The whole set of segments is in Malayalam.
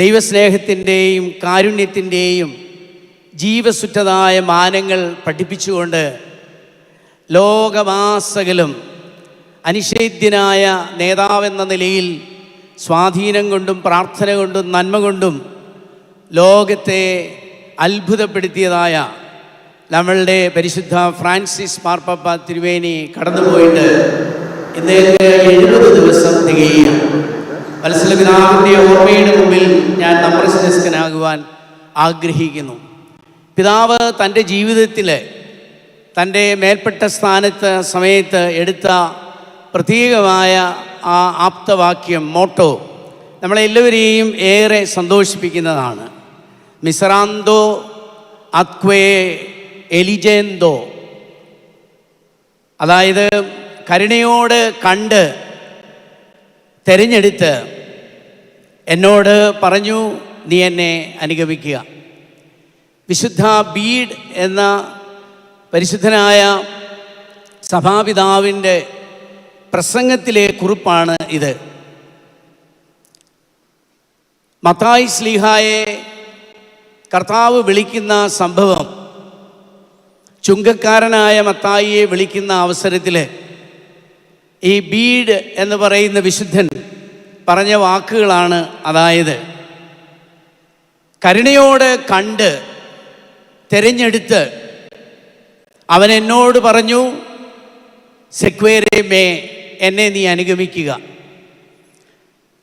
ദൈവസ്നേഹത്തിന്റെയും കാരുണ്യത്തിന്റെയും ജീവസുറ്റതായ മാനങ്ങൾ പഠിപ്പിച്ചുകൊണ്ട് ലോകമാസകലും അനിഷേധ്യനായ നേതാവെന്ന നിലയിൽ സ്വാധീനം കൊണ്ടും പ്രാർത്ഥന കൊണ്ടും നന്മ കൊണ്ടും ലോകത്തെ അത്ഭുതപ്പെടുത്തിയതായ നമ്മളുടെ പരിശുദ്ധ ഫ്രാൻസിസ് മാർപ്പാപ്പ തിരുവേനി കടന്നുപോയിട്ട് ഇന്നേക്ക് എഴുപത് ദിവസം തികയുകയാണ്. വത്സല പിതാവിന്റെ ഓർമ്മയുടെ മുമ്പിൽ ഞാൻ നമ്രസനസ്കനാകുവാൻ ആഗ്രഹിക്കുന്നു. പിതാവ് തന്റെ ജീവിതത്തിൽ തന്റെ മേൽപ്പെട്ട സ്ഥാനത്ത് സമയത്ത് എടുത്ത പ്രത്യേകമായ ആ ആപ്തവാക്യം മോട്ടോ നമ്മളെല്ലാവരെയും ഏറെ സന്തോഷിപ്പിക്കുന്നതാണ്. മിസറാന്തോ അക്വേ എലിജേന്തോ. അതായത് കരുണയോട് കണ്ട് തിരഞ്ഞെടുത്ത് എന്നോട് പറഞ്ഞു നീ എന്നെ അനുഗമിക്കുക. വിശുദ്ധ ബീഡ് എന്ന പരിശുദ്ധനായ സഭാപിതാവിന്റെ പ്രസംഗത്തിലെ കുറിപ്പാണ് ഇത്. മത്തായി സ്ലീഹായെ കർത്താവ് വിളിക്കുന്ന സംഭവം ചുങ്കക്കാരനായ മത്തായിയെ വിളിക്കുന്ന അവസരത്തിൽ ഈ ബീഡ് എന്ന് പറയുന്ന വിശുദ്ധൻ പറഞ്ഞ വാക്കുകളാണ് അതായത് കരുണയോട് കണ്ട് തിരഞ്ഞെടുത്ത് അവൻ എന്നോട് പറഞ്ഞു സെക്വേരെ മേ എന്നെ നീ അനുഗമിക്കുക.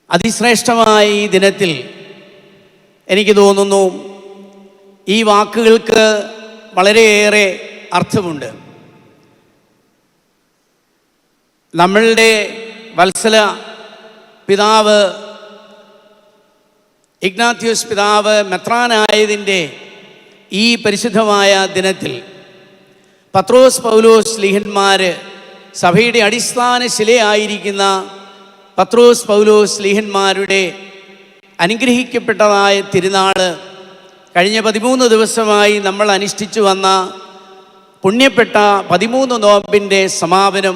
അതിശ്രേഷ്ഠമായ ഈ ദിനത്തിൽ എനിക്ക് തോന്നുന്നു ഈ വാക്കുകൾക്ക് വളരെയേറെ അർത്ഥമുണ്ട്. നമ്മളുടെ വത്സല പിതാവ് ഇഗ്നാത്യൂസ് പിതാവ് മെത്രാനായതിന്റെ ഈ പരിശുദ്ധമായ ദിനത്തിൽ പത്രോസ് പൗലോസ് ലിഹന്മാർ സഭയുടെ അടിസ്ഥാന ശിലയായിരിക്കുന്ന പത്രോസ് പൗലോസ് ലിഹന്മാരുടെ അനുഗ്രഹിക്കപ്പെട്ടതായ തിരുനാൾ കഴിഞ്ഞ പതിമൂന്ന് ദിവസമായി നമ്മൾ അനുഷ്ഠിച്ചു വന്ന പുണ്യപ്പെട്ട പതിമൂന്ന് നോമ്പിന്റെ സമാപനം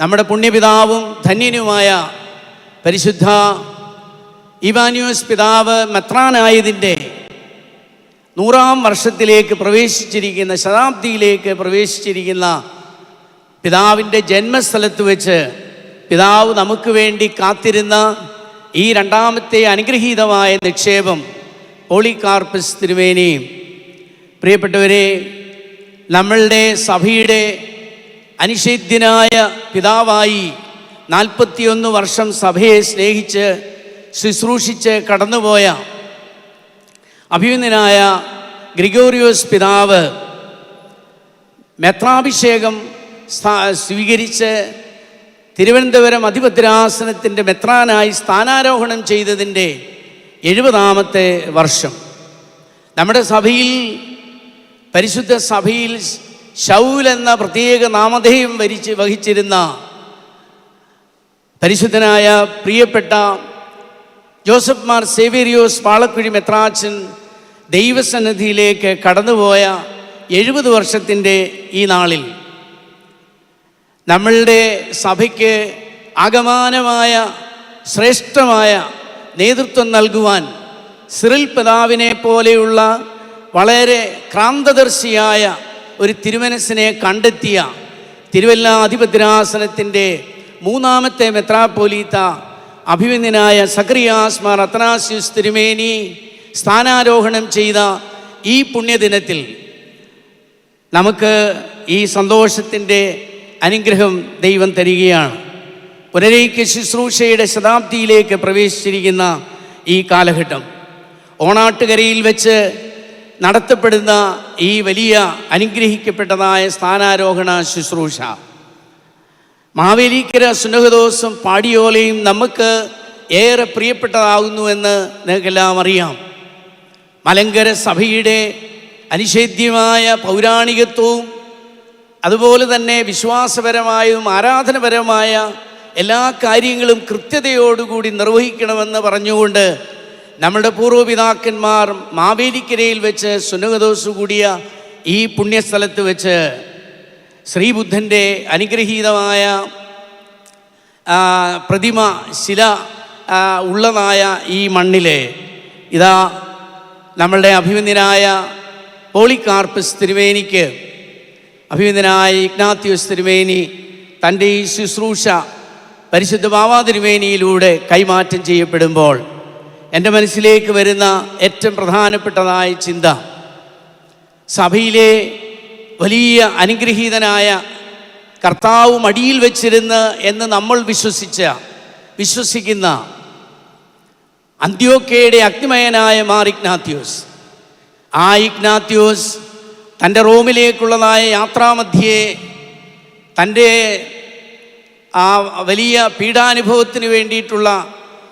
നമ്മുടെ പുണ്യപിതാവും ധന്യനുമായ പരിശുദ്ധ ഇവാനിയോസ് പിതാവ് മെത്രാനായതിന്റെ നൂറാം വർഷത്തിലേക്ക് പ്രവേശിച്ചിരിക്കുന്ന ശതാബ്ദിയിലേക്ക് പ്രവേശിച്ചിരിക്കുന്ന പിതാവിന്റെ ജന്മസ്ഥലത്ത് വെച്ച് പിതാവ് നമുക്ക് വേണ്ടി കാത്തിരുന്ന ഈ രണ്ടാമത്തെ അനുഗ്രഹീതമായ നിക്ഷേപം പോളികാർപ്പസ് തിരുവേനിയും പ്രിയപ്പെട്ടവരെ നമ്മളുടെ സഭയുടെ അനിഷേധ്യനായ പിതാവായി നാൽപ്പത്തിയൊന്ന് വർഷം സഭയെ സ്നേഹിച്ച് ശുശ്രൂഷിച്ച് കടന്നുപോയ അഭിമന്യനായ ഗ്രിഗോറിയോസ് പിതാവ് മെത്രാഭിഷേകം സ്വീകരിച്ച് തിരുവനന്തപുരം അധിപതിരാസനത്തിന്റെ മെത്രാനായി സ്ഥാനാരോഹണം ചെയ്തതിന്റെ എഴുപതാമത്തെ വർഷം. നമ്മുടെ സഭയിൽ പരിശുദ്ധ സഭയിൽ ശൗൽ എന്ന പ്രത്യേക നാമധേയം വരിച്ച് വഹിച്ചിരുന്ന പരിശുദ്ധനായ പ്രിയപ്പെട്ട ജോസഫ് മാർ സേവേരിയോസ് പാളക്കുഴി മെത്രാച്ചൻ ദൈവസന്നിധിയിലേക്ക് കടന്നുപോയ എഴുപത് വർഷത്തിന്റെ ഈ നാളിൽ നമ്മളുടെ സഭയ്ക്ക് ആഗമാനമായ ശ്രേഷ്ഠമായ നേതൃത്വം നൽകുവാൻ സിറിൽ പിതാവിനെ പോലെയുള്ള വളരെ ക്രാന്തദർശിയായ ഒരു തിരുമനസ്സിനെ കണ്ടെത്തിയ തിരുവല്ല അധിപതിരാസനത്തിന്റെ മൂന്നാമത്തെ മെത്രാപ്പോലീത്ത അഭിമന്യനായ സക്രിയാസ് മാർ അത്തനാസ്യൂസ് തിരുമേനി സ്ഥാനാരോഹണം ചെയ്ത ഈ പുണ്യദിനത്തിൽ നമുക്ക് ഈ സന്തോഷത്തിന്റെ അനുഗ്രഹം ദൈവം തരികയാണ്. പുനരേക്ക് ശുശ്രൂഷയുടെ ശതാബ്ദിയിലേക്ക് പ്രവേശിച്ചിരിക്കുന്ന ഈ കാലഘട്ടം. ഓണാട്ടുകരയിൽ വെച്ച് നടത്തപ്പെടുന്ന ഈ വലിയ അനുഗ്രഹിക്കപ്പെട്ടതായ സ്ഥാനാരോഹണ ശുശ്രൂഷ. മാവേലിക്കര സുനഹദോസും പാടിയോലയും നമുക്ക് ഏറെ പ്രിയപ്പെട്ടതാകുന്നുവെന്ന് നിങ്ങൾക്കെല്ലാം അറിയാം. മലങ്കര സഭയുടെ അനിഷേധ്യമായ പൗരാണികത്വവും അതുപോലെ തന്നെ വിശ്വാസപരമായും ആരാധനപരമായ എല്ലാ കാര്യങ്ങളും കൃത്യതയോടുകൂടി നിർവഹിക്കണമെന്ന് പറഞ്ഞുകൊണ്ട് നമ്മുടെ പൂർവപിതാക്കന്മാർ മാവേലിക്കരയിൽ വെച്ച് സുനകദോസ് കൂടിയ ഈ പുണ്യസ്ഥലത്ത് വെച്ച് ശ്രീബുദ്ധന്റെ അനുഗ്രഹീതമായ പ്രതിമ ശില ഉള്ളതായ ഈ മണ്ണിലെ ഇതാ നമ്മളുടെ അഭിമന്യനായ പോളികാർപ്പസ് തിരുവേനിക്ക് അഭിമന്യനായ ഇഗ്നാത്യോസ് തിരുവേനി തന്റെ ഈ ശുശ്രൂഷ പരിശുദ്ധ ബാബാ തിരുവേനിയിലൂടെ കൈമാറ്റം ചെയ്യപ്പെടുമ്പോൾ എന്റെ മനസ്സിലേക്ക് വരുന്ന ഏറ്റവും പ്രധാനപ്പെട്ടതായ ചിന്ത സഭയിലെ വലിയ അനുഗ്രഹീതനായ കർത്താവ് മടിയിൽ വെച്ചിരുന്ന് എന്ന് നമ്മൾ വിശ്വസിച്ച വിശ്വസിക്കുന്ന അന്ത്യോക്കയുടെ അഗ്നിമയനായ മാർ ഇഗ്നാത്യോസ്. ആ ഇഗ്നാത്യോസ് തന്റെ റോമിലേക്കുള്ളതായ യാത്രാമധ്യേ തന്റെ ആ വലിയ പീഡാനുഭവത്തിന് വേണ്ടിയിട്ടുള്ള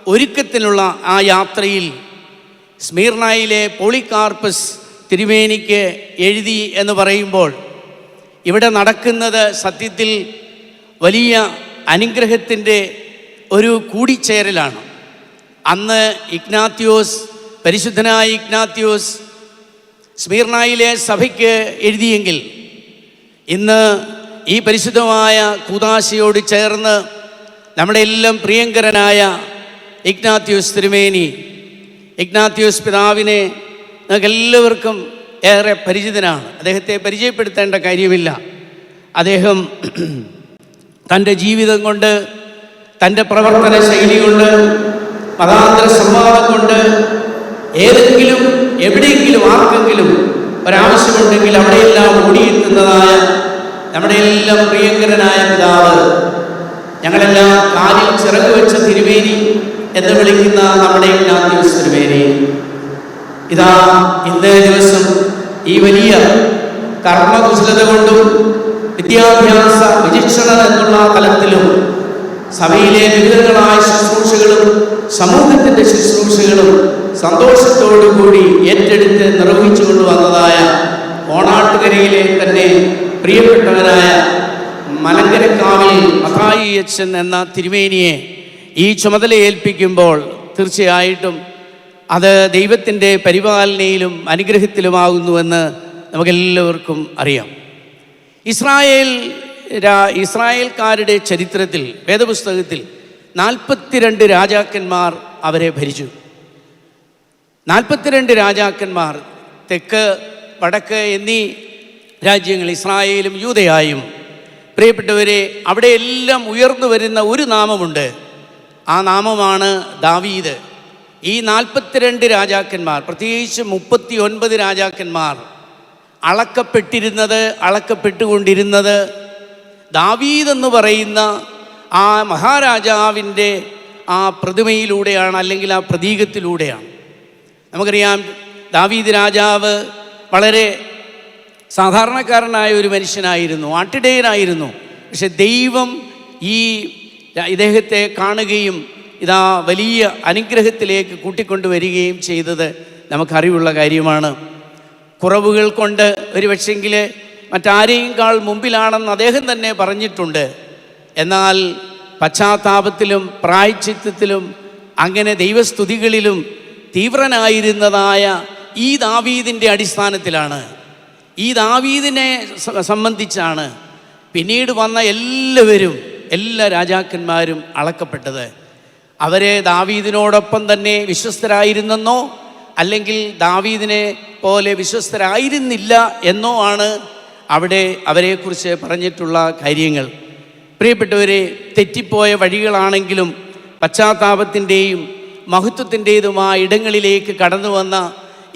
ഒരുക്കത്തിനുള്ള ആ യാത്രയിൽ സ്മീർണയിലെ പോളികാർപ്പസ് തിരുമേനിക്ക് എഴുതി എന്ന് പറയുമ്പോൾ ഇവിടെ നടക്കുന്നത് സത്യത്തിൽ വലിയ അനുഗ്രഹത്തിന്റെ ഒരു കൂടിച്ചേരലാണ്. അന്ന് ഇഗ്നാത്യോസ് പരിശുദ്ധനായ ഇഗ്നാത്യോസ് സ്മീർണയിലെ സഭയ്ക്ക് എഴുതിയെങ്കിൽ ഇന്ന് ഈ പരിശുദ്ധമായ കൂതാശയോട് ചേർന്ന് നമ്മുടെ എല്ലാം പ്രിയങ്കരനായ ഇഗ്നാത്യോസ് തിരുമേനി ഇഗ്നാത്യൂസ് പിതാവിനെ നമുക്ക് എല്ലാവർക്കും ഏറെ പരിചിതനാണ്. അദ്ദേഹത്തെ പരിചയപ്പെടുത്തേണ്ട കാര്യമില്ല. അദ്ദേഹം തന്റെ ജീവിതം കൊണ്ട് തന്റെ പ്രവർത്തന ശൈലി കൊണ്ട് മതാന്തര സംവാദം കൊണ്ട് ഏതെങ്കിലും എവിടെയെങ്കിലും ആർക്കെങ്കിലും ഒരാവശ്യമുണ്ടെങ്കിൽ അവിടെയെല്ലാം ഓടിയെത്തുന്നതായ നമ്മുടെ എല്ലാം പ്രിയങ്കരനായ പിതാവ് ഞങ്ങളെല്ലാം കാലിൽ ചിറക് വെച്ച തിരുവേനി എന്ന് വിളിക്കുന്ന നമ്മുടെ ഇഗ്നാത്യൂസ് തിരുവേനി ഇതാ ഇന്നേ ദിവസം ഈ വലിയ കർമ്മകുശലത കൊണ്ടും വിദ്യാഭ്യാസ വിചക്ഷണ എന്നുള്ള തലത്തിലും സഭയിലെ വിവിധങ്ങളായ ശുശ്രൂഷകളും സമൂഹത്തിന്റെ ശുശ്രൂഷകളും സന്തോഷത്തോടു കൂടി ഏറ്റെടുത്ത് നിർവഹിച്ചു കൊണ്ടുവന്നതായ ഓണാട്ടുകരയിലെ തന്നെ പ്രിയപ്പെട്ടവരായ മലങ്കരക്കാവിൽ മഹായി എന്ന തിരുമേനിയെ ഈ ചുമതല ഏൽപ്പിക്കുമ്പോൾ തീർച്ചയായിട്ടും അത് ദൈവത്തിന്റെ പരിപാലനയിലും അനുഗ്രഹത്തിലുമാകുന്നുവെന്ന് നമുക്കെല്ലാവർക്കും അറിയാം. ഇസ്രായേൽ ഇസ്രായേൽക്കാരുടെ ചരിത്രത്തിൽ വേദപുസ്തകത്തിൽ നാൽപ്പത്തിരണ്ട് രാജാക്കന്മാർ അവരെ ഭരിച്ചു. നാൽപ്പത്തിരണ്ട് രാജാക്കന്മാർ തെക്ക് വടക്ക് എന്നീ രാജ്യങ്ങൾ ഇസ്രായേലും യൂതയായും പ്രിയപ്പെട്ടവരെ അവിടെയെല്ലാം ഉയർന്നു വരുന്ന ഒരു നാമമുണ്ട് ആ നാമമാണ് ദാവീദ്. ഈ നാൽപ്പത്തിരണ്ട് രാജാക്കന്മാർ പ്രത്യേകിച്ച് മുപ്പത്തി ഒൻപത് രാജാക്കന്മാർ അളക്കപ്പെട്ടിരുന്നത് അളക്കപ്പെട്ടുകൊണ്ടിരുന്നത് ദാവീദ് എന്ന് പറയുന്ന ആ മഹാരാജാവിന്റെ ആ പ്രതിമയിലൂടെയാണ് അല്ലെങ്കിൽ ആ പ്രതീകത്തിലൂടെയാണ്. നമുക്കറിയാം ദാവീദ് രാജാവ് വളരെ സാധാരണക്കാരനായ ഒരു മനുഷ്യനായിരുന്നു ആട്ടിടയനായിരുന്നു പക്ഷെ ദൈവം ഈ ഇദ്ദേഹത്തെ കാണുകയും ഇതാ വലിയ അനുഗ്രഹത്തിലേക്ക് കൂട്ടിക്കൊണ്ടുവരികയും ചെയ്തത് നമുക്കറിവുള്ള കാര്യമാണ്. കുറവുകൾ കൊണ്ട് ഒരു പക്ഷെങ്കിൽ മറ്റാരെയുംകാൾ മുമ്പിലാണെന്ന് അദ്ദേഹം തന്നെ പറഞ്ഞിട്ടുണ്ട്. എന്നാൽ പശ്ചാത്താപത്തിലും പ്രായച്ചിത്തത്തിലും അങ്ങനെ ദൈവസ്തുതികളിലും തീവ്രനായിരുന്നതായ ഈ ദാവീദിന്റെ അടിസ്ഥാനത്തിലാണ്. ഈ ദാവീദിനെ സംബന്ധിച്ചാണ് പിന്നീട് വന്ന എല്ലാവരും എല്ലാ രാജാക്കന്മാരും അളക്കപ്പെട്ടത്. അവരെ ദാവീദിനോടൊപ്പം തന്നെ വിശ്വസ്തരായിരുന്നെന്നോ അല്ലെങ്കിൽ ദാവീദിനെ പോലെ വിശ്വസ്തരായിരുന്നില്ല എന്നോ ആണ് അവിടെ അവരെക്കുറിച്ച് പറഞ്ഞിട്ടുള്ള കാര്യങ്ങൾ. പ്രിയപ്പെട്ടവരെ തെറ്റിപ്പോയ വഴികളാണെങ്കിലും പശ്ചാത്താപത്തിന്റെയും മഹത്വത്തിന്റെതുമായ ഇടങ്ങളിലേക്ക് കടന്നു വന്ന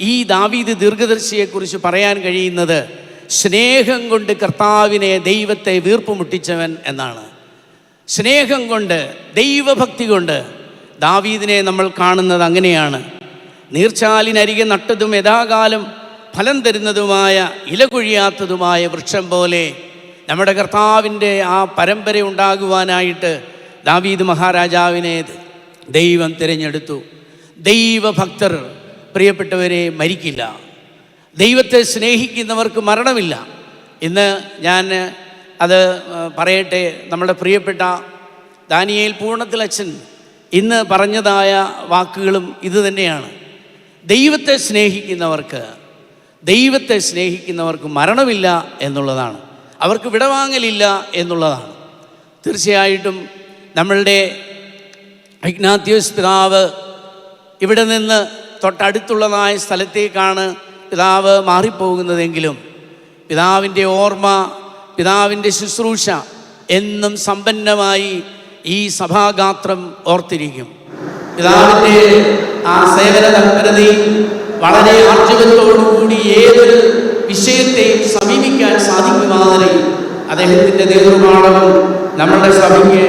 ഈ ദാവീദ് ദീർഘദർശിയെക്കുറിച്ച് പറയാൻ കഴിയുന്നത് സ്നേഹം കൊണ്ട് കർത്താവിനെ ദൈവത്തെ വീർപ്പുമുട്ടിച്ചവൻ എന്നാണ്. സ്നേഹം കൊണ്ട് ദൈവഭക്തി കൊണ്ട് ദാവീദിനെ നമ്മൾ കാണുന്നത് അങ്ങനെയാണ്. നീർച്ചാലിനരികെ നട്ടതും യഥാകാലം ഫലം തരുന്നതുമായ ഇല കൊഴിയാത്തതുമായ വൃക്ഷം പോലെ നമ്മുടെ കർത്താവിന്റെ ആ പരമ്പര ഉണ്ടാകുവാനായിട്ട് ദാവീദ് മഹാരാജാവിനെ ദൈവം തിരഞ്ഞെടുത്തു. ദൈവഭക്തർ പ്രിയപ്പെട്ടവരെ മരിക്കില്ല. ദൈവത്തെ സ്നേഹിക്കുന്നവർക്ക് മരണമില്ല. ഇന്ന് ഞാൻ അത് പറയട്ടെ നമ്മുടെ പ്രിയപ്പെട്ട ദാനിയേൽ പൂർണത്തിലച്ഛൻ ഇന്ന് പറഞ്ഞതായ വാക്കുകളും ഇത് തന്നെയാണ്. ദൈവത്തെ സ്നേഹിക്കുന്നവർക്ക് ദൈവത്തെ സ്നേഹിക്കുന്നവർക്ക് മരണമില്ല എന്നുള്ളതാണ്. അവർക്ക് വിടവാങ്ങലില്ല എന്നുള്ളതാണ്. തീർച്ചയായിട്ടും നമ്മളുടെ ഇഗ്നാത്യോസ് പിതാവ് ഇവിടെ നിന്ന് തൊട്ടടുത്തുള്ളതായ സ്ഥലത്തേക്കാണ് പിതാവ് മാറിപ്പോകുന്നതെങ്കിലും പിതാവിന്റെ ഓർമ്മ പിതാവിന്റെ ശുശ്രൂഷ എന്നും സമ്പന്നമായി ഈ സഭാഗാത്രം ഓർത്തിരിക്കും. പിതാവിന്റെ ആ സേവന തൽപരതയിൽ വളരെ ആർജവത്തോടുകൂടി ഏതൊരു വിഷയത്തെയും സമീപിക്കാൻ സാധിക്കുമാതിരി അദ്ദേഹത്തിന്റെ നേതൃപാഠവും നമ്മുടെ സഭയ്ക്ക്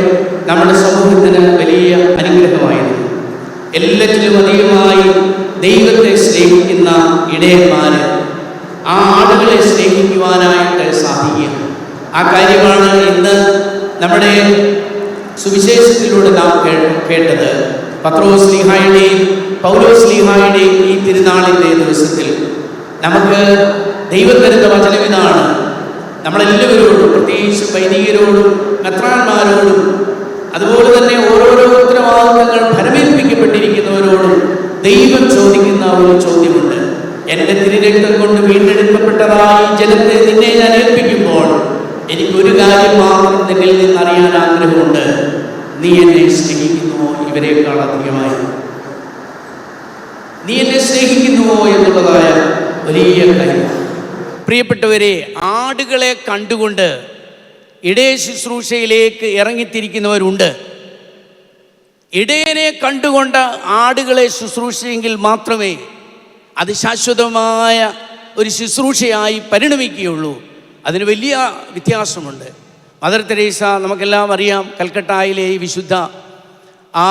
നമ്മുടെ സമൂഹത്തിന് വലിയ അനുഗ്രഹമായിരുന്നു. എല്ലാറ്റിലും അധികമായി ദൈവത്തെ സ്നേഹിക്കുന്ന ഇടയന്മാര് ആ ആളുകളെ സ്നേഹിക്കുവാനായിട്ട് സാധിക്കുക ആ കാര്യമാണ് ഇന്ന് നമ്മുടെ സുവിശേഷത്തിലൂടെ നാം കേ- കേട്ടത്. പത്രോസ് ലീഹായുടെയും പൗലോസ് ലീഹായുടെയും ഈ തിരുനാളിന്റെ ദിവസത്തിൽ നമുക്ക് ദൈവം തരുന്ന വചനം ഇതാണ്. നമ്മളെല്ലാവരോടും പ്രത്യേകിച്ച് വൈദികരോടും മെത്രാന്മാരോടും അതുപോലെ തന്നെ ഓരോരോ ഉത്തരവാദിത്തങ്ങൾ ഫലമേൽപ്പിക്കപ്പെട്ടിരിക്കുന്നവരോടും ദൈവം ചോദിക്കുന്ന ഒരു ചോദ്യമുണ്ട്. എന്റെ തിരുരക്തം കൊണ്ട് വീണ്ടെടുക്കപ്പെട്ടതായി ജനത്തെ നിന്നെ ഞാൻ ഏൽപ്പിക്കുമ്പോൾ എനിക്ക് ഒരു കാര്യം മാത്രം നിന്നിൽ നിന്ന് അറിയാൻ ആഗ്രഹമുണ്ട്. നീ എന്നെ സ്നേഹിക്കുന്നുവോ? ഇവരെക്കാൾ അധികമായി. നീ എന്നെ സ്നേഹിക്കുന്നുവോ എന്നുള്ളതായ വലിയ കാര്യം. പ്രിയപ്പെട്ടവരെ ആടുകളെ കണ്ടുകൊണ്ട് ഇടയ ശുശ്രൂഷയിലേക്ക് ഇറങ്ങിത്തിരിക്കുന്നവരുണ്ട്. ഇടയനെ കണ്ടുകൊണ്ട് ആടുകളെ ശുശ്രൂഷയെങ്കിൽ മാത്രമേ അത് ശാശ്വതമായ ഒരു ശുശ്രൂഷയായി പരിണമിക്കുകയുള്ളൂ. അതിന് വലിയ വ്യത്യാസമുണ്ട്. മദർ തെരേസ നമുക്കെല്ലാം അറിയാം കൽക്കട്ടായിലെ ഈ വിശുദ്ധ ആ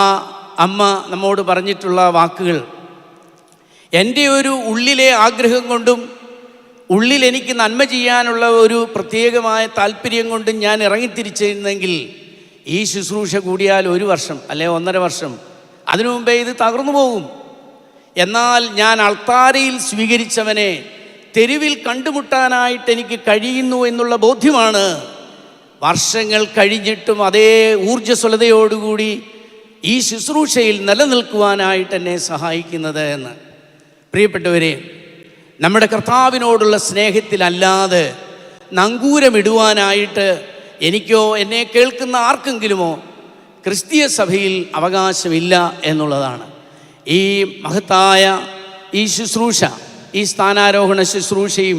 അമ്മ നമ്മോട് പറഞ്ഞിട്ടുള്ള വാക്കുകൾ. എന്റെ ഒരു ഉള്ളിലെ ആഗ്രഹം കൊണ്ടും ഉള്ളിൽ എനിക്ക് നന്മ ചെയ്യാനുള്ള ഒരു പ്രത്യേകമായ താല്പര്യം കൊണ്ടും ഞാൻ ഇറങ്ങിത്തിരിച്ചിരുന്നെങ്കിൽ ഈ ശുശ്രൂഷ കൂടിയാൽ ഒരു വർഷം അല്ലെ ഒന്നര വർഷം. അതിനു മുമ്പേ ഇത് തകർന്നു പോകും. എന്നാൽ ഞാൻ അൾത്താരയിൽ സ്വീകരിച്ചവനെ തെരുവിൽ കണ്ടുമുട്ടാനായിട്ട് എനിക്ക് കഴിയുന്നു എന്നുള്ള ബോധ്യമാണ്. വർഷങ്ങൾ കഴിഞ്ഞിട്ടും അതേ ഊർജസ്വലതയോടുകൂടി ഈ ശുശ്രൂഷയിൽ നിലനിൽക്കുവാനായിട്ട് എന്നെ സഹായിക്കുന്നത് എന്ന്. പ്രിയപ്പെട്ടവരെ നമ്മുടെ കർത്താവിനോടുള്ള സ്നേഹത്തിലല്ലാതെ നങ്കൂരമിടുവാനായിട്ട് എനിക്കോ എന്നെ കേൾക്കുന്ന ആർക്കെങ്കിലുമോ ക്രിസ്തീയ സഭയിൽ അവകാശമില്ല എന്നുള്ളതാണ്. ഈ മഹത്തായ ഈ ശുശ്രൂഷ ഈ സ്ഥാനാരോഹണ ശുശ്രൂഷയും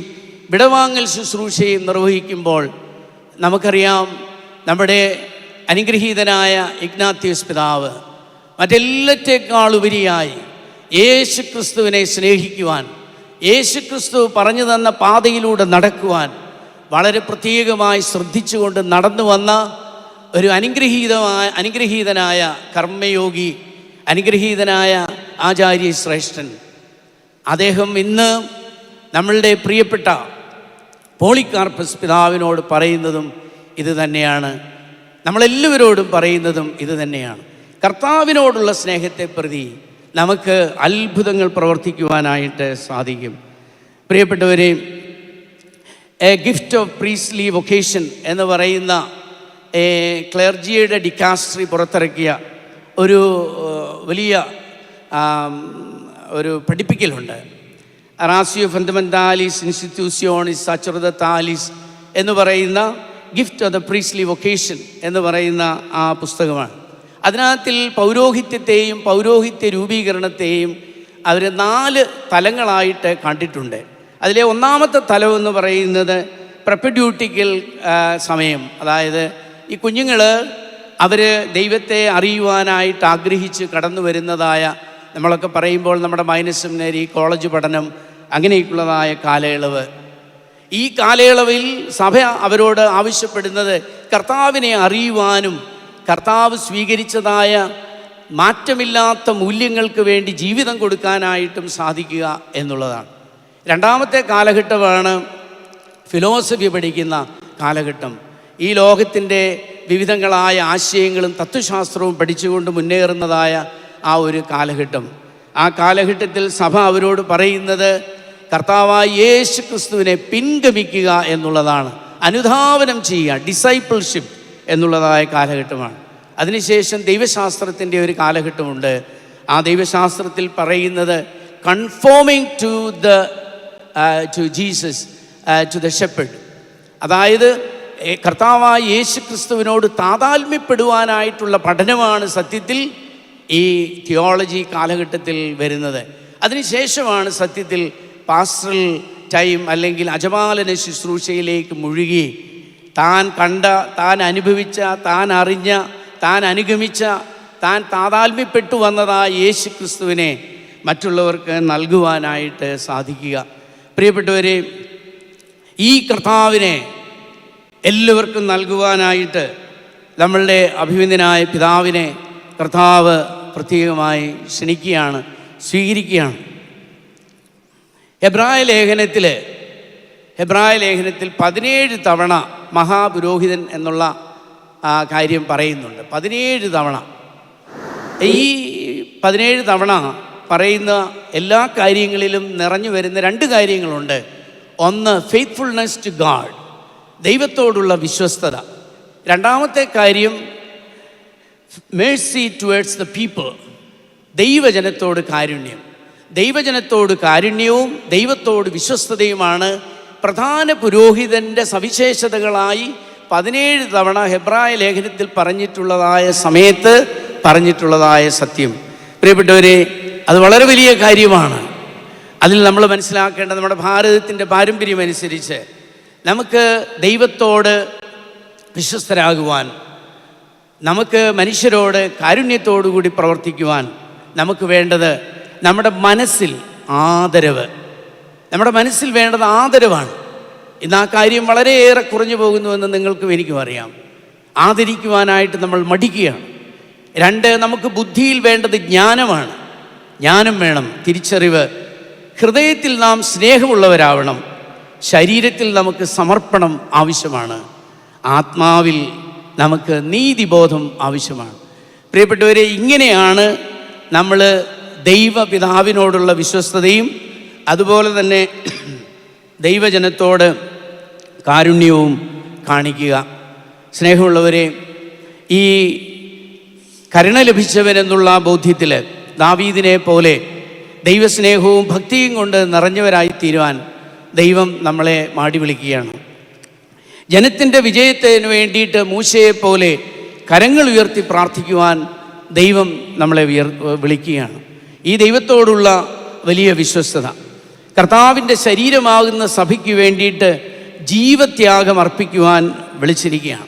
വിടവാങ്ങൽ ശുശ്രൂഷയും നിർവഹിക്കുമ്പോൾ നമുക്കറിയാം നമ്മുടെ അനുഗ്രഹീതനായ ഇഗ്നാത്യൂസ് പിതാവ് മറ്റെല്ലാറ്റേക്കാളുപരിയായി യേശു ക്രിസ്തുവിനെ സ്നേഹിക്കുവാൻ യേശു ക്രിസ്തു പറഞ്ഞു തന്ന പാതയിലൂടെ നടക്കുവാൻ വളരെ പ്രത്യേകമായി ശ്രദ്ധിച്ചുകൊണ്ട് നടന്നു വന്ന ഒരു അനുഗ്രഹീതമായ അനുഗ്രഹീതനായ കർമ്മയോഗി അനുഗ്രഹീതനായ ആചാര്യ ശ്രേഷ്ഠൻ അദ്ദേഹം ഇന്ന് നമ്മളുടെ പ്രിയപ്പെട്ട പോളിക്കാർപ്പസ് പിതാവിനോട് പറയുന്നതും ഇത് തന്നെയാണ്. നമ്മളെല്ലാവരോടും പറയുന്നതും ഇത് തന്നെയാണ്. കർത്താവിനോടുള്ള സ്നേഹത്തെ പ്രതി നമുക്ക് അത്ഭുതങ്ങൾ പ്രവർത്തിക്കുവാനായിട്ട് സാധിക്കും. പ്രിയപ്പെട്ടവരെ a gift of priestly vocation എന്ന് പറയുന്ന ക്ലർജിയുടെ ഡിക്കാസ്ട്രി പുറത്തിറക്കിയ ഒരു വലിയ പഠിപ്പിക്കലുണ്ട്. റാസിയോ ഫണ്ടമെന്റാലിസ് ഇൻസ്റ്റിറ്റ്യൂഷ്യോണിസ് സാച്ചുറതാലിസ് എന്ന് പറയുന്ന gift of the priestly vocation എന്ന് പറയുന്ന ആ പുസ്തകമാണ്. അതിനകത്തിൽ പൗരോഹിത്യത്തെയും പൗരോഹിത്യ രൂപീകരണത്തെയും അവർ നാല് തലങ്ങളായിട്ട് കണ്ടിട്ടുണ്ട്. അതിലെ ഒന്നാമത്തെ തലം എന്ന് പറയുന്നത് പ്രപ്പഡ്യൂട്ടിക്കൽ സമയം. അതായത് ഈ കുഞ്ഞുങ്ങൾ അവർ ദൈവത്തെ അറിയുവാനായിട്ട് ആഗ്രഹിച്ച് കടന്നു വരുന്നതായ നമ്മളൊക്കെ പറയുമ്പോൾ നമ്മുടെ മൈനസ് സെമിനറി കോളേജ് പഠനം അങ്ങനെയൊക്കെയുള്ളതായ കാലയളവ്. ഈ കാലയളവിൽ സഭ അവരോട് ആവശ്യപ്പെടുന്നത് കർത്താവിനെ അറിയുവാനും കർത്താവ് സ്വീകരിച്ചതായ മാറ്റമില്ലാത്ത മൂല്യങ്ങൾക്ക് വേണ്ടി ജീവിതം കൊടുക്കാനായിട്ടും സാധിക്കുക എന്നുള്ളതാണ്. രണ്ടാമത്തെ കാലഘട്ടമാണ് ഫിലോസഫി പഠിക്കുന്ന കാലഘട്ടം. ഈ ലോകത്തിന്റെ വിവിധങ്ങളായ ആശയങ്ങളും തത്വശാസ്ത്രവും പഠിച്ചുകൊണ്ട് മുന്നേറുന്നതായ ആ ഒരു കാലഘട്ടം. ആ കാലഘട്ടത്തിൽ സഭ അവരോട് പറയുന്നത് കർത്താവായ യേശു ക്രിസ്തുവിനെ പിൻഗമിക്കുക എന്നുള്ളതാണ്. അനുധാവനം ചെയ്യുക ഡിസൈപ്പിൾഷിപ്പ് എന്നുള്ളതായ കാലഘട്ടമാണ്. അതിനുശേഷം ദൈവശാസ്ത്രത്തിന്റെ ഒരു കാലഘട്ടമുണ്ട്. ആ ദൈവശാസ്ത്രത്തിൽ പറയുന്നത് conforming to the to Jesus to the shepherd അതായത് കർത്താവായ യേശു ക്രിസ്തുവിനോട് താതാത്മ്യപ്പെടുവാനായിട്ടുള്ള പഠനമാണ് സത്യത്തിൽ. ഈ തിയോളജി കാലഘട്ടത്തിൽ വരുന്നത്. അതിനുശേഷമാണ് സത്യത്തിൽ പാസ്റ്ററൽ ടൈം അല്ലെങ്കിൽ അജപാലന ശുശ്രൂഷയിലേക്ക് മുഴുകി. താൻ കണ്ട താൻ അനുഭവിച്ച താൻ അറിഞ്ഞ താൻ അനുഗമിച്ച താൻ താതാത്മ്യപ്പെട്ടു വന്നതായ യേശു ക്രിസ്തുവിനെ മറ്റുള്ളവർക്ക് നൽകുവാനായിട്ട് സാധിക്കുക. പ്രിയപ്പെട്ടവരെ ഈ കർത്താവിനെ എല്ലാവർക്കും നൽകുവാനായിട്ട് നമ്മളുടെ അഭിമന്യനായ പിതാവിനെ കർത്താവ് പ്രത്യേകമായി ക്ഷണിക്കുകയാണ് സ്വീകരിക്കുകയാണ്. എബ്രായ ലേഖനത്തിൽ എബ്രായ ലേഖനത്തിൽ പതിനേഴ് തവണ മഹാപുരോഹിതൻ എന്നുള്ള ആ, കാര്യം പറയുന്നുണ്ട്. പതിനേഴ് തവണ. ഈ പതിനേഴ് തവണ പറയുന്ന എല്ലാ കാര്യങ്ങളിലും നിറഞ്ഞു വരുന്ന രണ്ട് കാര്യങ്ങളുണ്ട്. ഒന്ന് ഫെയ്ത്ത്ഫുൾനെസ് ടു ഗാഡ് ദൈവത്തോടുള്ള വിശ്വസ്തത. രണ്ടാമത്തെ കാര്യം മേഴ്സി ടുവേഡ്സ് ദ പീപ്പിൾ ദൈവജനത്തോട് കാരുണ്യം. ദൈവജനത്തോട് കാരുണ്യവും ദൈവത്തോട് വിശ്വസ്തതയുമാണ് പ്രധാന പുരോഹിതന്റെ സവിശേഷതകളായി പതിനേഴ് തവണ ഹെബ്രായ ലേഖനത്തിൽ പറഞ്ഞിട്ടുള്ളതായ സമയത്ത് പറഞ്ഞിട്ടുള്ളതായ സത്യം. പ്രിയപ്പെട്ടവരെ അത് വളരെ വലിയ കാര്യമാണ്. അതിൽ നമ്മൾ മനസ്സിലാക്കേണ്ട നമ്മുടെ ഭാരതത്തിന്റെ പാരമ്പര്യമനുസരിച്ച് നമുക്ക് ദൈവത്തോട് വിശ്വസ്തരാകുവാൻ നമുക്ക് മനുഷ്യരോട് കാരുണ്യത്തോടുകൂടി പ്രവർത്തിക്കുവാൻ നമുക്ക് വേണ്ടത് നമ്മുടെ മനസ്സിൽ ആദരവ്. നമ്മുടെ മനസ്സിൽ വേണ്ടത് ആദരവാണ്. ഇന്ന് ആ കാര്യം വളരെയേറെ കുറഞ്ഞു പോകുന്നുവെന്ന് നിങ്ങൾക്കും എനിക്കും അറിയാം. ആദരിക്കുവാനായിട്ട് നമ്മൾ മടിക്കുകയാണ്. രണ്ട് നമുക്ക് ബുദ്ധിയിൽ വേണ്ടത് ജ്ഞാനമാണ്. ജ്ഞാനം വേണം തിരിച്ചറിവ്. ഹൃദയത്തിൽ നാം സ്നേഹമുള്ളവരാവണം. ശരീരത്തിൽ നമുക്ക് സമർപ്പണം ആവശ്യമാണ്. ആത്മാവിൽ നമുക്ക് നീതിബോധം ആവശ്യമാണ്. പ്രിയപ്പെട്ടവരെ ഇങ്ങനെയാണ് നമ്മൾ ദൈവപിതാവിനോടുള്ള വിശ്വസ്തതയും അതുപോലെ തന്നെ ദൈവജനത്തോട് കാരുണ്യവും കാണിക്കുക. സ്നേഹമുള്ളവരെ ഈ കരുണ ലഭിച്ചവരെന്നുള്ള ബോധ്യത്തിൽ ദാവീദിനെ പോലെ ദൈവസ്നേഹവും ഭക്തിയും കൊണ്ട് നിറഞ്ഞവരായി തീരുവാൻ ദൈവം നമ്മളെ മാടി വിളിക്കുകയാണ്. ജനത്തിന്റെ വിജയത്തിന് വേണ്ടിയിട്ട് മൂശയെപ്പോലെ പോലെ കരങ്ങൾ ഉയർത്തി പ്രാർത്ഥിക്കുവാൻ ദൈവം നമ്മളെ ഉയർ വിളിക്കുകയാണ്. ഈ ദൈവത്തോടുള്ള വലിയ വിശ്വസ്തത. കർത്താവിന്റെ ശരീരമാകുന്ന സഭയ്ക്ക് വേണ്ടിയിട്ട് ജീവത്യാഗം അർപ്പിക്കുവാൻ വിളിച്ചിരിക്കുകയാണ്.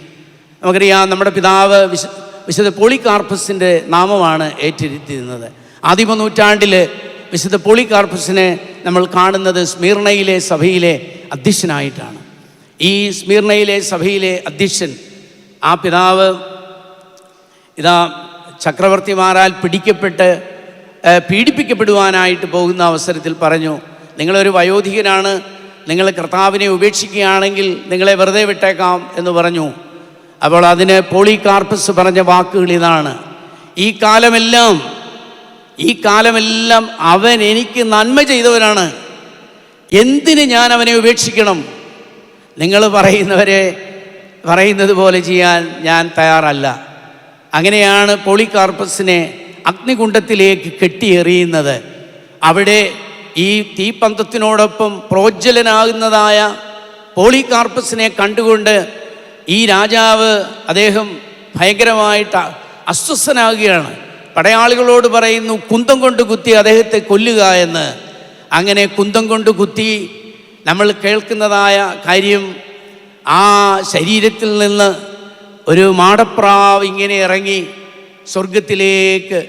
നമുക്കറിയാം നമ്മുടെ പിതാവ് വിശ വിശുദ്ധ പോളികാർപ്പസിന്റെ നാമമാണ് ഏറ്റിരുത്തിയിരുന്നത് ആദിമ നൂറ്റാണ്ടിൽ വിശുദ്ധ പോളികാർപ്പസിനെ നമ്മൾ കാണുന്നത് സ്മീർണയിലെ സഭയിലെ അധ്യക്ഷനായിട്ടാണ്. ഈ സ്മീർണയിലെ സഭയിലെ അധ്യക്ഷൻ ആ പിതാവ് ഇതാ ചക്രവർത്തിമാരാൽ പിടിക്കപ്പെട്ട് പീഡിപ്പിക്കപ്പെടുവാനായിട്ട് പോകുന്ന അവസരത്തിൽ പറഞ്ഞു നിങ്ങളൊരു വയോധികനാണ് നിങ്ങൾ കർത്താവിനെ ഉപേക്ഷിക്കുകയാണെങ്കിൽ നിങ്ങളെ വെറുതെ വിട്ടേക്കാം എന്ന് പറഞ്ഞു. അപ്പോൾ അതിന് പോളികാർപ്പസ് പറഞ്ഞ വാക്കുകൾ ഇതാണ്. ഈ കാലമെല്ലാം ഈ കാലമെല്ലാം അവൻ എനിക്ക് നന്മ ചെയ്തവനാണ്. എന്തിന് ഞാൻ അവനെ ഉപേക്ഷിക്കണം? നിങ്ങൾ പറയുന്നവരെ പറയുന്നത് പോലെ ചെയ്യാൻ ഞാൻ തയ്യാറല്ല. അങ്ങനെയാണ് പോളികാർപ്പസിനെ അഗ്നികുണ്ടത്തിലേക്ക് കെട്ടിയെറിയുന്നത്. അവിടെ ഈ തീപ്പന്തത്തിനോടൊപ്പം പ്രോജ്വലനാകുന്നതായ പോളികാർപ്പസിനെ കണ്ടുകൊണ്ട് ഈ രാജാവ് അദ്ദേഹം ഭയങ്കരമായിട്ട് അസ്വസ്ഥനാകുകയാണ്. പടയാളികളോട് പറയുന്നു കുന്തം കൊണ്ട് കുത്തി അദ്ദേഹത്തെ കൊല്ലുക എന്ന്. അങ്ങനെ കുന്തം കൊണ്ട് കുത്തി നമ്മൾ കേൾക്കുന്നതായ കാര്യം ആ ശരീരത്തിൽ നിന്ന് ഒരു മാടപ്രാവ് ഇങ്ങനെ ഇറങ്ങി സ്വർഗത്തിലേക്ക്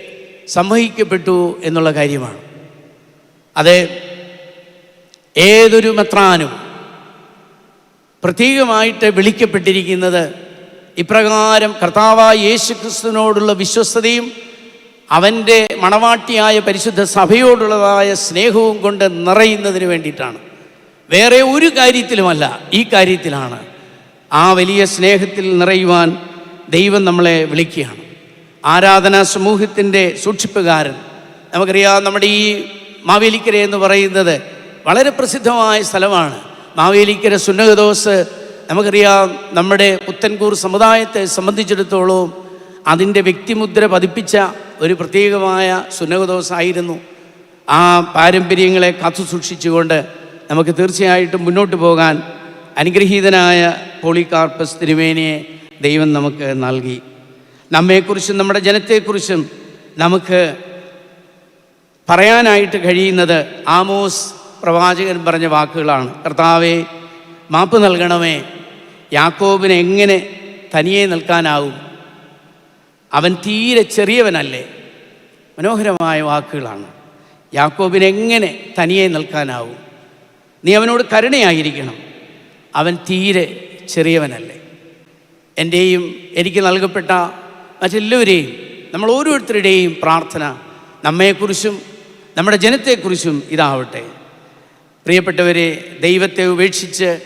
സംവഹിക്കപ്പെട്ടു എന്നുള്ള കാര്യമാണ്. അത് ഏതൊരു മെത്രാനും പ്രത്യേകമായിട്ട് വിളിക്കപ്പെട്ടിരിക്കുന്നത് ഇപ്രകാരം കർത്താവായ യേശു ക്രിസ്തുവിനോടുള്ള വിശ്വസ്തതയും അവന്റെ മണവാട്ടിയായ പരിശുദ്ധ സഭയോടുള്ളതായ സ്നേഹവും കൊണ്ട് നിറയുന്നതിന് വേണ്ടിയിട്ടാണ്. വേറെ ഒരു കാര്യത്തിലുമല്ല ഈ കാര്യത്തിലാണ്. ആ വലിയ സ്നേഹത്തിൽ നിറയുവാൻ ദൈവം നമ്മളെ വിളിക്കുകയാണ്. ആരാധനാ സമൂഹത്തിന്റെ സൂക്ഷിപ്പുകാരൻ. നമുക്കറിയാം നമ്മുടെ ഈ മാവേലിക്കര എന്ന് പറയുന്നത് വളരെ പ്രസിദ്ധമായ സ്ഥലമാണ്. മാവേലിക്കര സുന്നഹദോസ് നമുക്കറിയാം നമ്മുടെ പുത്തൻകൂർ സമുദായത്തെ സംബന്ധിച്ചിടത്തോളം അതിന്റെ വ്യക്തിമുദ്ര പതിപ്പിച്ച ഒരു പ്രത്യേകമായ സുന്നഹദോസായിരുന്നു ആ പാരമ്പര്യങ്ങളെ കാത്തു സൂക്ഷിച്ചുകൊണ്ട് നമുക്ക് തീർച്ചയായിട്ടും മുന്നോട്ട് പോകാൻ അനുഗ്രഹീതനായ പോളികാർപ്പസ് തിരുമേനിയെ ദൈവം നമുക്ക് നൽകി. നമ്മെക്കുറിച്ചും നമ്മുടെ ജനത്തെക്കുറിച്ചും നമുക്ക് പറയാനായിട്ട് കഴിയുന്നത് ആമോസ് പ്രവാചകൻ പറഞ്ഞ വാക്കുകളാണ്. കർത്താവെ മാപ്പ് നൽകണമേ. യാക്കോബിന് എങ്ങനെ തനിയെ നിൽക്കാനാവും? അവൻ തീരെ ചെറിയവനല്ലേ? മനോഹരമായ വാക്കുകളാണ്. യാക്കോബിന് എങ്ങനെ തനിയെ നിൽക്കാനാവും? നീ അവനോട് കരുണയായിരിക്കണം. അവൻ തീരെ ചെറിയവനല്ലേ. എന്റെയും എനിക്ക് നൽകപ്പെട്ട മറ്റെല്ലാവരെയും നമ്മൾ ഓരോരുത്തരുടെയും പ്രാർത്ഥന നമ്മെക്കുറിച്ചും നമ്മുടെ ജനത്തെക്കുറിച്ചും ഇതാവട്ടെ. പ്രിയപ്പെട്ടവരെ ദൈവത്തെ ഉപേക്ഷിച്ച്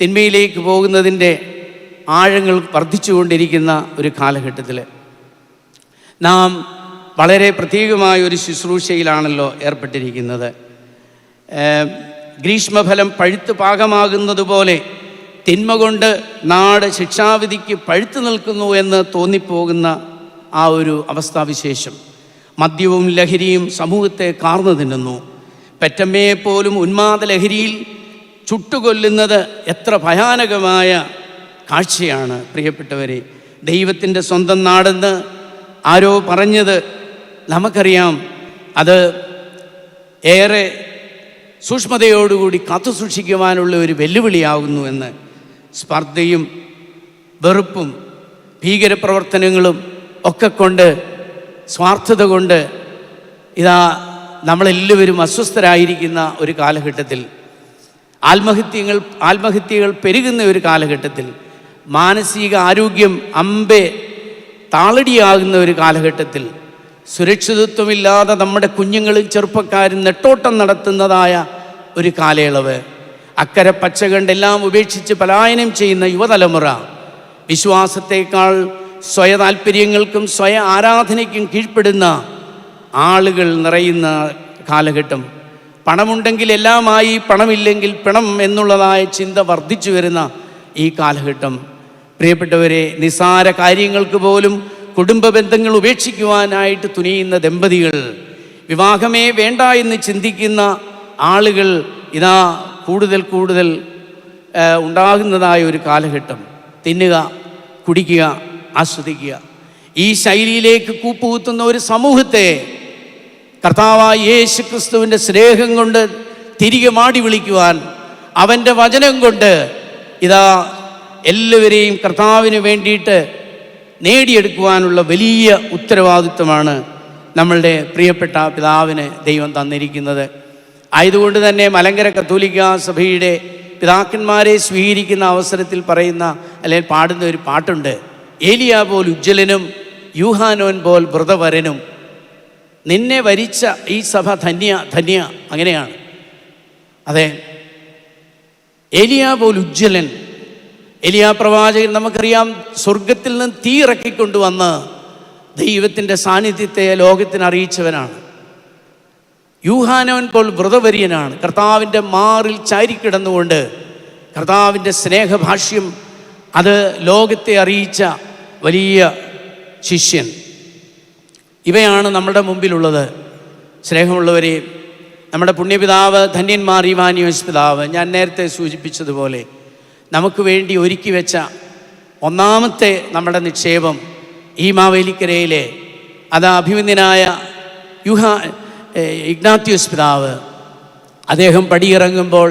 തിന്മയിലേക്ക് പോകുന്നതിന്റെ ആഴങ്ങൾ വർദ്ധിച്ചുകൊണ്ടിരിക്കുന്ന ഒരു കാലഘട്ടത്തിൽ നാം വളരെ പ്രത്യേകമായ ഒരു ശുശ്രൂഷയിലാണല്ലോ ഏർപ്പെട്ടിരിക്കുന്നത്. ഗ്രീഷ്മഫലം പഴുത്ത് പാകമാകുന്നത് പോലെ തിന്മ കൊണ്ട് നാട് ശിക്ഷാവിധിക്ക് പഴുത്തു നിൽക്കുന്നു എന്ന് തോന്നിപ്പോകുന്ന ആ ഒരു അവസ്ഥാവിശേഷം. മദ്യവും ലഹരിയും സമൂഹത്തെ കാർന്നു തിന്നുന്നു. പെറ്റമ്മയെപ്പോലും ഉന്മാദ ലഹരിയിൽ ചുട്ടുകൊല്ലുന്നത് എത്ര ഭയാനകമായ കാഴ്ചയാണ്. പ്രിയപ്പെട്ടവരെ ദൈവത്തിന്റെ സ്വന്തം നാടെന്ന് ആരോ പറഞ്ഞത് നമുക്കറിയാം. അത് ഏറെ സൂക്ഷ്മതയോടുകൂടി കാത്തു സൂക്ഷിക്കുവാനുള്ള ഒരു വെല്ലുവിളിയാകുന്നു എന്ന് സ്പർദ്ധയും വെറുപ്പും ഭീകരപ്രവർത്തനങ്ങളും ഒക്കെ കൊണ്ട് സ്വാർത്ഥത കൊണ്ട് ഇതാ നമ്മളെല്ലാവരും അസ്വസ്ഥരായിരിക്കുന്ന ഒരു കാലഘട്ടത്തിൽ ആത്മഹത്യങ്ങൾ ആത്മഹത്യകൾ പെരുകുന്ന ഒരു കാലഘട്ടത്തിൽ മാനസിക ആരോഗ്യം അമ്പെ താളടിയാകുന്ന ഒരു കാലഘട്ടത്തിൽ സുരക്ഷിതത്വമില്ലാതെ നമ്മുടെ കുഞ്ഞുങ്ങളും ചെറുപ്പക്കാരും നെട്ടോട്ടം നടത്തുന്നതായ ഒരു കാലയളവ്. അക്കരെ പച്ച കണ്ടെല്ലാം ഉപേക്ഷിച്ച് പലായനം ചെയ്യുന്ന യുവതലമുറ. വിശ്വാസത്തേക്കാൾ സ്വയ താല്പര്യങ്ങൾക്കും സ്വയ ആരാധനയ്ക്കും കീഴ്പ്പെടുന്ന ആളുകൾ നിറയുന്ന കാലഘട്ടം. പണമുണ്ടെങ്കിൽ എല്ലാമായി പണമില്ലെങ്കിൽ പിണം എന്നുള്ളതായ ചിന്ത വർദ്ധിച്ചു വരുന്ന ഈ കാലഘട്ടം. പ്രിയപ്പെട്ടവരെ നിസാര കാര്യങ്ങൾക്ക് പോലും കുടുംബ ബന്ധങ്ങൾ ഉപേക്ഷിക്കുവാനായിട്ട് തുനിയുന്ന ദമ്പതികൾ വിവാഹമേ വേണ്ട എന്ന് ചിന്തിക്കുന്ന ആളുകൾ ഇതാ കൂടുതൽ കൂടുതൽ ഉണ്ടാകുന്നതായ ഒരു കാലഘട്ടം. തിന്നുക കുടിക്കുക ആസ്വദിക്കുക. ഈ ശൈലിയിലേക്ക് കൂപ്പുകുത്തുന്ന ഒരു സമൂഹത്തെ കർത്താവായ യേശു ക്രിസ്തുവിന്റെ സ്നേഹം കൊണ്ട് തിരികെ മാടി വിളിക്കുവാൻ അവന്റെ വചനം കൊണ്ട് ഇതാ എല്ലാവരെയും കർത്താവിന് വേണ്ടിയിട്ട് നേടിയെടുക്കുവാനുള്ള വലിയ ഉത്തരവാദിത്വമാണ് നമ്മളുടെ പ്രിയപ്പെട്ട പിതാവിന് ദൈവം തന്നിരിക്കുന്നത്. ആയതുകൊണ്ട് തന്നെ മലങ്കര കത്തോലിക്ക സഭയുടെ പിതാക്കന്മാരെ സ്വീകരിക്കുന്ന അവസരത്തിൽ പറയുന്ന അല്ലെങ്കിൽ പാടുന്ന ഒരു പാട്ടുണ്ട്. ഏലിയ പോൽ ഉജ്ജ്വലനും യൂഹാനോൻ പോൽ വ്രതവരനും. നിന്നെ വരിച്ച ഈ സഭ ധന്യ ധന്യ അങ്ങനെയാണ്. അതെ. ഏലിയ പോൽ ഉജ്ജ്വലൻ എലിയ പ്രവാചകൻ നമുക്കറിയാം സ്വർഗത്തിൽ നിന്ന് തീ ഇറക്കിക്കൊണ്ടുവന്ന് ദൈവത്തിന്റെ സാന്നിധ്യത്തെ ലോകത്തിന് അറിയിച്ചവനാണ്. യൂഹാനവൻ പോൽ വ്രതവര്യനാണ് കർത്താവിന്റെ മാറിൽ ചാരിക്കിടന്നുകൊണ്ട് കർത്താവിന്റെ സ്നേഹഭാഷ്യം അത് ലോകത്തെ അറിയിച്ച വലിയ ശിഷ്യൻ. ഇവയാണ് നമ്മുടെ മുമ്പിലുള്ളത്. സ്നേഹമുള്ളവരെ നമ്മുടെ പുണ്യപിതാവ് ധന്യന്മാർ ഇവാനിയോസ് പിതാവ് ഞാൻ നേരത്തെ സൂചിപ്പിച്ചതുപോലെ നമുക്ക് വേണ്ടി ഒരുക്കി വെച്ച ഒന്നാമത്തെ നമ്മുടെ നിക്ഷേപം ഈ മാവേലിക്കരയിലെ അത് അഭിമന്യനായ യുഹ ഇഗ്നാത്യൂസ് പിതാവ്. അദ്ദേഹം പടിയിറങ്ങുമ്പോൾ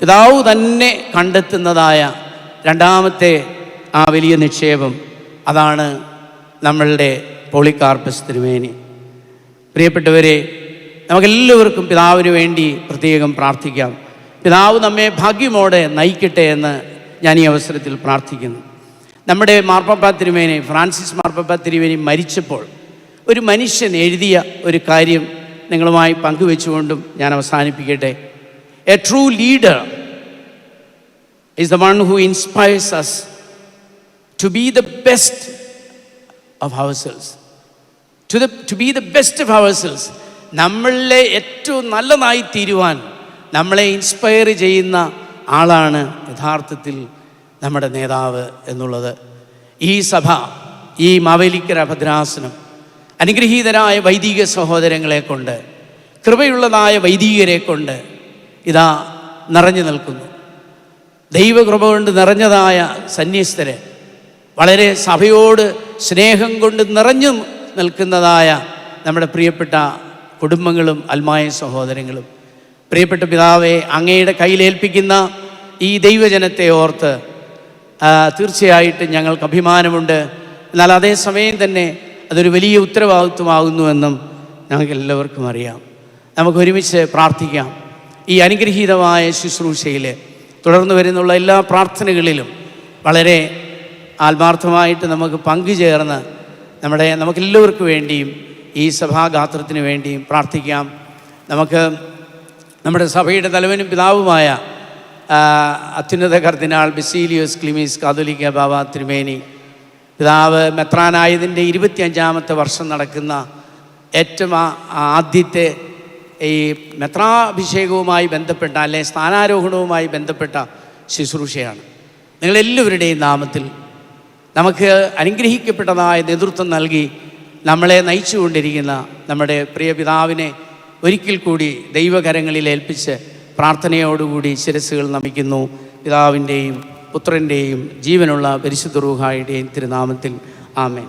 പിതാവ് തന്നെ കണ്ടെത്തുന്നതായ രണ്ടാമത്തെ ആ വലിയ നിക്ഷേപം അതാണ് നമ്മളുടെ പോളിക്കാർപ്പസ് തിരുമേനി. പ്രിയപ്പെട്ടവരെ നമുക്കെല്ലാവർക്കും പിതാവിന് വേണ്ടി പ്രത്യേകം പ്രാർത്ഥിക്കാം. പിതാവ് നമ്മെ ഭാഗ്യമോടെ നയിക്കട്ടെ എന്ന് ഞാൻ ഈ അവസരത്തിൽ പ്രാർത്ഥിക്കുന്നു നമ്മുടെ മാർപ്പാപ്പ തിരുമേനി ഫ്രാൻസിസ് മാർപ്പാപ്പ തിരുമേനി മരിച്ചപ്പോൾ ഒരു മനുഷ്യൻ എഴുതിയ ഒരു കാര്യം നിങ്ങളുമായി പങ്കുവെച്ചുകൊണ്ടും ഞാൻ അവസാനിപ്പിക്കട്ടെ a true leader is the one who inspires us to be the best of ourselves. To, the, to be the best of ourselves. നമ്മളിലെ ഏറ്റവും നല്ലതായി തീരുവാൻ നമ്മളെ ഇൻസ്പയർ ചെയ്യുന്ന ആളാണ് യഥാർത്ഥത്തിൽ നമ്മുടെ നേതാവ് എന്നുള്ളത്. ഈ സഭ ഈ മാവേലിക്കര ഭദ്രാസനം അനുഗ്രഹീതരായ വൈദിക സഹോദരങ്ങളെ കൊണ്ട് കൃപയുള്ളതായ വൈദികരെ കൊണ്ട് ഇതാ നിറഞ്ഞു നിൽക്കുന്നു. ദൈവകൃപ കൊണ്ട് നിറഞ്ഞതായ സന്യസ്തരെ വളരെ സഭയോട് സ്നേഹം കൊണ്ട് നിറഞ്ഞു നിൽക്കുന്നതായ നമ്മുടെ പ്രിയപ്പെട്ട കുടുംബങ്ങളും അൽമായ സഹോദരങ്ങളും പ്രിയപ്പെട്ട പിതാവെ അങ്ങയുടെ കയ്യിലേൽപ്പിക്കുന്ന ഈ ദൈവജനത്തെ ഓർത്ത് തീർച്ചയായിട്ട് ഞങ്ങൾക്ക് അഭിമാനമുണ്ട്. എന്നാൽ അതേസമയം തന്നെ അതൊരു വലിയ ഉത്തരവാദിത്വമാകുന്നുവെന്നും ഞങ്ങൾക്ക് എല്ലാവർക്കും അറിയാം. നമുക്ക് ഒരുമിച്ച് പ്രാർത്ഥിക്കാം. ഈ അനുഗ്രഹീതമായ ശുശ്രൂഷയിൽ തുടർന്ന് വരുന്നുള്ള എല്ലാ പ്രാർത്ഥനകളിലും വളരെ ആത്മാർത്ഥമായിട്ട് നമുക്ക് പങ്കുചേർന്ന് നമ്മുടെ നമുക്കെല്ലാവർക്കും വേണ്ടിയും ഈ സഭാഗാത്രത്തിന് വേണ്ടിയും പ്രാർത്ഥിക്കാം. നമുക്ക് നമ്മുടെ സഭയുടെ തലവനും പിതാവുമായ അത്യുന്നത കർദിനാൾ ബിസീലിയോസ് ക്ലിമീസ് കാതോലിക്ക ബാബ തിരുമേനി പിതാവ് മെത്രാനായതിന്റെ ഇരുപത്തിയഞ്ചാമത്തെ വർഷം നടക്കുന്ന ഏറ്റവും ആദ്യത്തെ ഈ മെത്രാഭിഷേകവുമായി ബന്ധപ്പെട്ട അല്ലെ സ്ഥാനാരോഹണവുമായി ബന്ധപ്പെട്ട ശുശ്രൂഷയാണ്. നിങ്ങളെല്ലാവരുടെയും നാമത്തിൽ നമുക്ക് അനുഗ്രഹിക്കപ്പെട്ടതായ നേതൃത്വം നൽകി നമ്മളെ നയിച്ചുകൊണ്ടിരിക്കുന്ന നമ്മുടെ പ്രിയ പിതാവിനെ ഒരിക്കൽ കൂടി ദൈവകരങ്ങളിൽ ഏൽപ്പിച്ച് പ്രാർത്ഥനയോടുകൂടി ശിരസ്സുകൾ നമിക്കുന്നു. പിതാവിന്റെയും പുത്രന്റെയും ജീവനുള്ള പരിശുദ്ധ റൂഹായുടെയും തിരുനാമത്തിൽ ആമേൻ.